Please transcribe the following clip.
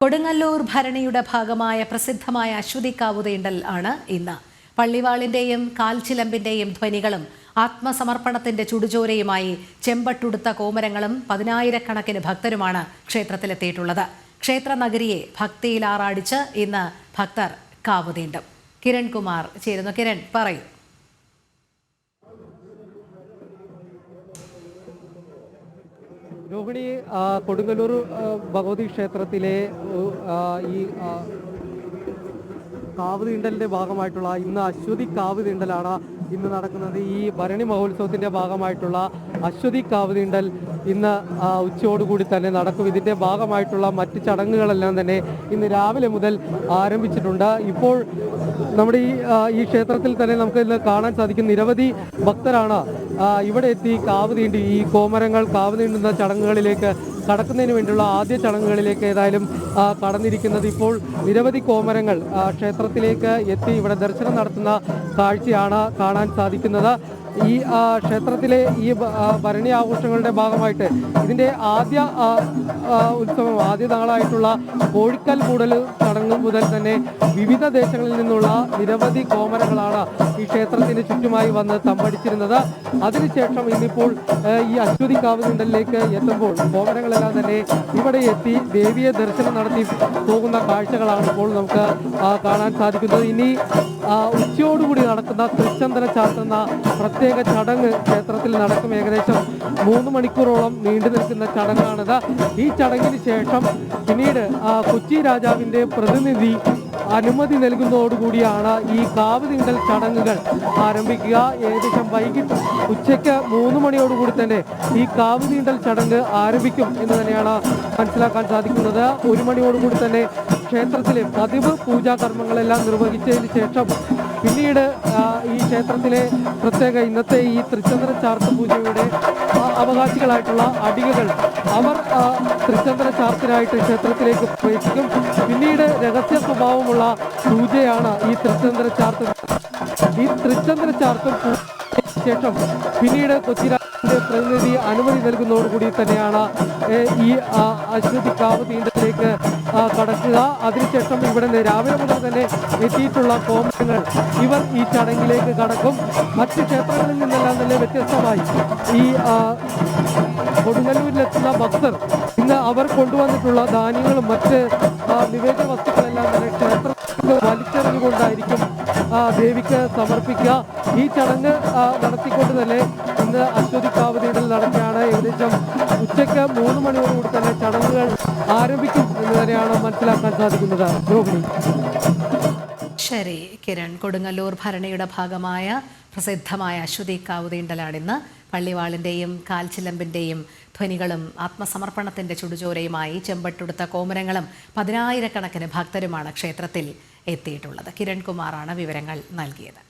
കൊടുങ്ങല്ലൂർ ഭരണിയുടെ ഭാഗമായ പ്രസിദ്ധമായ അശ്വതി കാവുതീണ്ടൽ ആണ് ഇന്ന്. പള്ളിവാളിന്റെയും കാൽച്ചിലമ്പിന്റെയും ധ്വനികളും ആത്മസമർപ്പണത്തിന്റെ ചുടുചോരയുമായി ചെമ്പട്ടുടുത്ത കോമരങ്ങളും പതിനായിരക്കണക്കിന് ഭക്തരുമാണ് ക്ഷേത്രത്തിലെത്തിയിട്ടുള്ളത്. ക്ഷേത്ര നഗരിയെ ഭക്തിയിൽ ആറാടിച്ച് ഇന്ന് ഭക്തർ കാവുതീണ്ടും. കിരൺകുമാർ ചേരുന്നു. കിരൺ പറയൂ. രോഹിണി കൊടുങ്ങല്ലൂർ ഭഗവതി ക്ഷേത്രത്തിലെ ഈ കാവ് ഭാഗമായിട്ടുള്ള ഇന്ന് അശ്വതി കാവ് തീണ്ടലാണ് ഇന്ന് നടക്കുന്നത് ഈ ഭരണി മഹോത്സവത്തിന്റെ ഭാഗമായിട്ടുള്ള അശ്വതി കാവ് തീണ്ടൽ ഇന്ന് ഉച്ചയോടുകൂടി തന്നെ നടക്കും. ഇതിന്റെ ഭാഗമായിട്ടുള്ള മറ്റ് ചടങ്ങുകളെല്ലാം തന്നെ ഇന്ന് രാവിലെ മുതൽ ആരംഭിച്ചിട്ടുണ്ട്. ഇപ്പോൾ നമ്മുടെ ഈ ഈ ക്ഷേത്രത്തിൽ തന്നെ നമുക്ക് ഇന്ന് കാണാൻ സാധിക്കും നിരവധി ഭക്തരാണ് ഇവിടെ എത്തി കാവ് തീണ്ടി ഈ കോമരങ്ങൾ കാവ് നീണ്ടുന്ന ചടങ്ങുകളിലേക്ക് കടക്കുന്നതിന് വേണ്ടിയുള്ള ആദ്യ ചടങ്ങുകളിലേക്ക് ഏതായാലും കടന്നിരിക്കുന്നത് ഇപ്പോൾ നിരവധി കോമരങ്ങൾ ക്ഷേത്രത്തിലേക്ക് എത്തി ഇവിടെ ദർശനം നടത്തുന്ന കാഴ്ചയാണ് കാണാൻ സാധിക്കുന്നത്. ഈ ക്ഷേത്രത്തിലെ ഈ ഭരണി ആഘോഷങ്ങളുടെ ഭാഗമായിട്ട് ഇതിന്റെ ആദ്യ ഉത്സവം ആദ്യ നാളായിട്ടുള്ള കോഴിക്കൽ കൂടൽ ചടങ്ങ് മുതൽ തന്നെ വിവിധ ദേശങ്ങളിൽ നിന്നുള്ള നിരവധി കോമരങ്ങളാണ് ഈ ക്ഷേത്രത്തിന് ചുറ്റുമായി വന്ന് തമ്പടിച്ചിരുന്നത്. അതിനുശേഷം ഇന്നിപ്പോൾ ഈ അശ്വതി കാവ് നീണ്ടലിലേക്ക് എത്തുമ്പോൾ കോമരങ്ങളെല്ലാം തന്നെ ഇവിടെ എത്തി ദേവിയെ ദർശനം നടത്തി പോകുന്ന കാഴ്ചകളാണ് ഇപ്പോൾ നമുക്ക് കാണാൻ സാധിക്കുന്നത്. ഇനി ഉച്ചയോടുകൂടി നടക്കുന്ന തൃശ്ചന്ദന ചാർത്തുന്ന പ്രത്യേക ചടങ്ങ് ക്ഷേത്രത്തിൽ നടക്കും. ഏകദേശം മൂന്ന് മണിക്കൂറോളം നീണ്ടു നിൽക്കുന്ന ചടങ്ങാണിത്. ഈ ചടങ്ങിന് ശേഷം പിന്നീട് കൊച്ചി രാജാവിന്റെ പ്രതിനിധി അനുമതി നൽകുന്നതോടുകൂടിയാണ് ഈ കാവ് തിണ്ടൽ ചടങ്ങുകൾ ആരംഭിക്കുക. ഏകദേശം വൈകിട്ട് ഉച്ചയ്ക്ക് മൂന്ന് മണിയോടുകൂടി തന്നെ ഈ കാവ് തീണ്ടൽ ചടങ്ങ് ആരംഭിക്കും എന്ന് തന്നെയാണ് മനസ്സിലാക്കാൻ സാധിക്കുന്നത്. ഒരു മണിയോടുകൂടി തന്നെ ക്ഷേത്രത്തിലെ പതിവ് പൂജാ കർമ്മങ്ങളെല്ലാം നിർവഹിച്ചതിന് ശേഷം പിന്നീട് ഈ ക്ഷേത്രത്തിലെ പ്രത്യേക ഇന്നത്തെ ഈ തൃച്ചന്ദ്ര ചാർത്ത പൂജയുടെ അവകാശികളായിട്ടുള്ള അടികകൾ അവർ ആ, തൃച്ചന്ദ്ര ചാർത്തിനായിട്ട് ക്ഷേത്രത്തിലേക്ക് പ്രവേശിക്കും. പിന്നീട് രഹസ്യ സ്വഭാവമുള്ള പൂജയാണ് ഈ തൃച്ചന്ദ്ര ചാർത്ത്. ഈ തൃച്ചന്ദ്ര ചാർത്തും ശേഷം പിന്നീട് കൊച്ചിരാജന്റെ പ്രതിനിധി അനുമതി നൽകുന്നതോടുകൂടി തന്നെയാണ് ഈ അശ്വതി കാവ് തീണ്ടത്തിലേക്ക് കടക്കുക. അതിനുശേഷം ഇവിടെ നിന്ന് രാവിലെ മുതൽ തന്നെ എത്തിയിട്ടുള്ള കോമസങ്ങൾ ഇവർ ഈ ചടങ്ങിലേക്ക് കടക്കും. മറ്റ് ക്ഷേത്രങ്ങളിൽ നിന്നെല്ലാം തന്നെ വ്യത്യസ്തമായി ഈ കൊടുങ്ങല്ലൂരിലെത്തുന്ന ഭക്തർ ഇന്ന് അവർ കൊണ്ടുവന്നിട്ടുള്ള ധാന്യങ്ങളും മറ്റ് നിവേദ വസ്തുക്കളെല്ലാം തന്നെ ക്ഷേത്രത്തിൽ വലിച്ചെറിഞ്ഞുകൊണ്ടായിരിക്കും ദേവിക്ക് സമർപ്പിക്കുക. ഈ ചടങ്ങ് നടത്തിക്കൊണ്ട് തന്നെ ഇന്ന് അശ്വതി കാവതിയിടൽ നടക്കുകയാണ്. ഏകദേശം ഉച്ചയ്ക്ക് മൂന്ന് മണിയോടുകൂടി തന്നെ ചടങ്ങുകൾ ആരംഭിക്കും എന്ന് തന്നെയാണ് മനസ്സിലാക്കാൻ സാധിക്കുന്നത്. ശരി കിരൺ കൊടുങ്ങല്ലൂർ ഭരണിയുടെ ഭാഗമായ പ്രസിദ്ധമായ അശ്വതി കാവുതീണ്ടലാണിന്ന് പള്ളിവാളിന്റെയും കാൽച്ചിലമ്പിന്റെയും ധ്വനികളും ആത്മസമർപ്പണത്തിന്റെ ചുടുചോരയുമായി ചെമ്പട്ടുടുത്ത കോമരങ്ങളും പതിനായിരക്കണക്കിന് ഭക്തരുമാണ് ക്ഷേത്രത്തിൽ എത്തിയിട്ടുള്ളത്. കിരൺകുമാറാണ് വിവരങ്ങൾ നൽകിയത്.